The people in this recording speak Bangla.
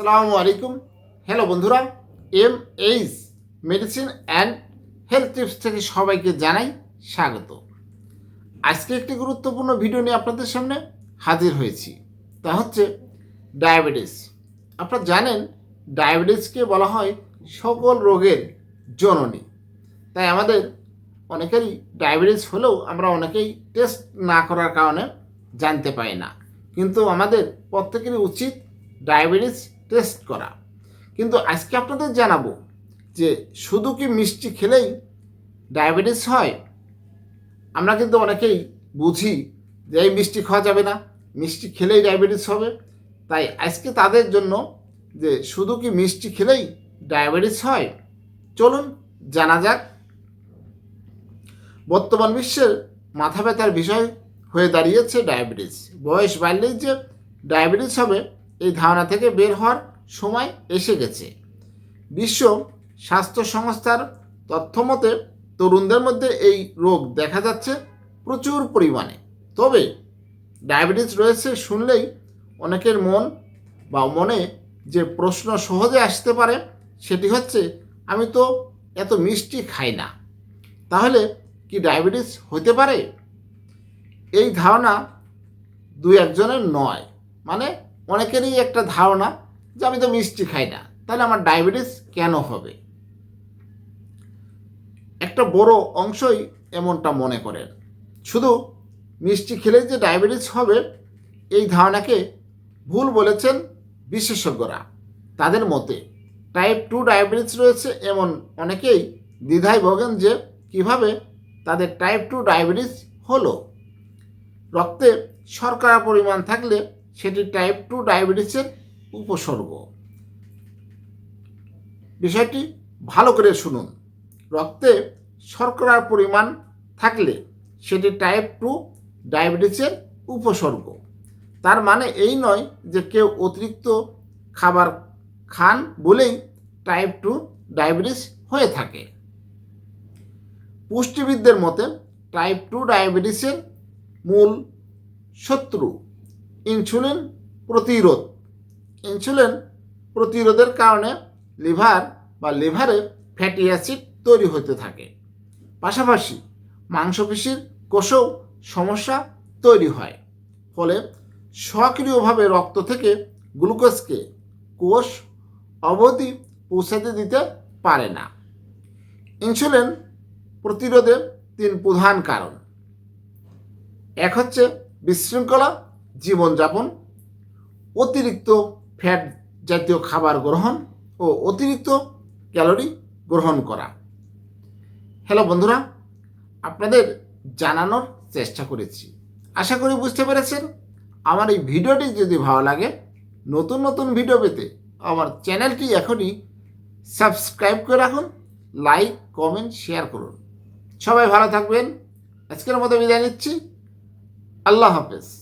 আসসালামু আলাইকুম। হ্যালো বন্ধুরা M H medicine and health tips থেকে সবাইকে জানাই স্বাগত। আজকে একটি গুরুত্বপূর্ণ ভিডিও নিয়ে আপনাদের সামনে হাজির হয়েছি। তা হচ্ছে ডায়াবেটিস আপনারা জানেন ডায়াবেটিসকে বলা হয় সকল রোগের জননী। তাই আমাদের অনেকেরই ডায়াবেটিস হলেও আমরা অনেকেই টেস্ট না করার কারণে জানতে পাই না। কিন্তু আমাদের প্রত্যেকেরই উচিত ডায়াবেটিস টেস্ট করা। কিন্তু আজকে আপনাদের জানাব যে শুধু কি মিষ্টি খেলেই ডায়াবেটিস হয়? আমরা কিন্তু অনেকেই বুঝি যে এই মিষ্টি খাওয়া যাবে না, মিষ্টি খেলেই ডায়াবেটিস হবে। তাই আজকে তাদের জন্য যে শুধু কি মিষ্টি খেলেই ডায়াবেটিস হয়, চলুন জানা যাক। বর্তমান বিশ্বের মাথা ব্যথার বিষয় হয়ে দাঁড়িয়েছে ডায়াবেটিস বয়স বাড়লেই যে ডায়াবেটিস হবে এই ধারণা থেকে বের হওয়ার সময় এসে গেছে। বিশ্ব স্বাস্থ্য সংস্থার তথ্য মতে তরুণদের মধ্যে এই রোগ দেখা যাচ্ছে প্রচুর পরিমাণে। তবে ডায়াবেটিস রয়েছে শুনলেই অনেকের মন বা মনে যে প্রশ্ন সহজে আসতে পারে সেটি হচ্ছে, আমি তো এত মিষ্টি খাই না। তাহলে কি ডায়াবেটিস হতে পারে? এই ধারণা দুই একজনের নয় মানে অনেকেরই একটা ধারণা যে আমি তো মিষ্টি খাই না। তাহলে আমার ডায়াবেটিস কেন হবে? একটা বড় অংশই এমনটা মনে করেন। শুধু মিষ্টি খেলে যে ডায়াবেটিস হবে, এই ধারণাকে ভুল বলেছেন বিশেষজ্ঞরা। তাদের মতে টাইপ টু ডায়াবেটিস রয়েছে এমন অনেকেই দ্বিধায় ভোগেন যে কীভাবে তাদের টাইপ টু ডায়াবেটিস হলো। রক্তে শর্করা পরিমাণ থাকলে সেটি টাইপ টু ডায়াবেটিসের উপসর্গ। বিষয়টি ভালো করে শুনুন। রক্তে শর্করার পরিমাণ থাকলে সেটি টাইপ টু ডায়াবেটিসের উপসর্গ। তার মানে এই নয় যে কেউ অতিরিক্ত খাবার খান বলেই টাইপ টু ডায়াবেটিস হয়ে থাকে। পুষ্টিবিদদের মতে টাইপ টু ডায়াবেটিসের মূল শত্রু ইনসুলিন প্রতিরোধ। ইনসুলিন প্রতিরোধের কারণে লিভার বা লিভারে ফ্যাটি অ্যাসিড তৈরি হতে থাকে। পাশাপাশি মাংসপেশির কোষেও সমস্যা তৈরি হয়। ফলে সক্রিয়ভাবে রক্ত থেকে গ্লুকোজকে কোষ অবধি পৌঁছাতে দিতে পারে না। ইনসুলিন প্রতিরোধের তিন প্রধান কারণ। এক হচ্ছে বিশৃঙ্খলা জীবনযাপন, অতিরিক্ত ফ্যাট জাতীয় খাবার গ্রহণ ও অতিরিক্ত ক্যালোরি গ্রহণ করা। হ্যালো বন্ধুরা, আপনাদের জানানোর চেষ্টা করেছি। আশা করি বুঝতে পেরেছেন, আমার এই ভিডিওটি যদি ভালো লাগে, নতুন নতুন ভিডিও পেতে আমার চ্যানেলটি এখনই সাবস্ক্রাইব করে রাখুন লাইক কমেন্ট শেয়ার করুন। সবাই ভালো থাকবেন। আজকের মতো বিদায় নিচ্ছি। আল্লাহ হাফেজ।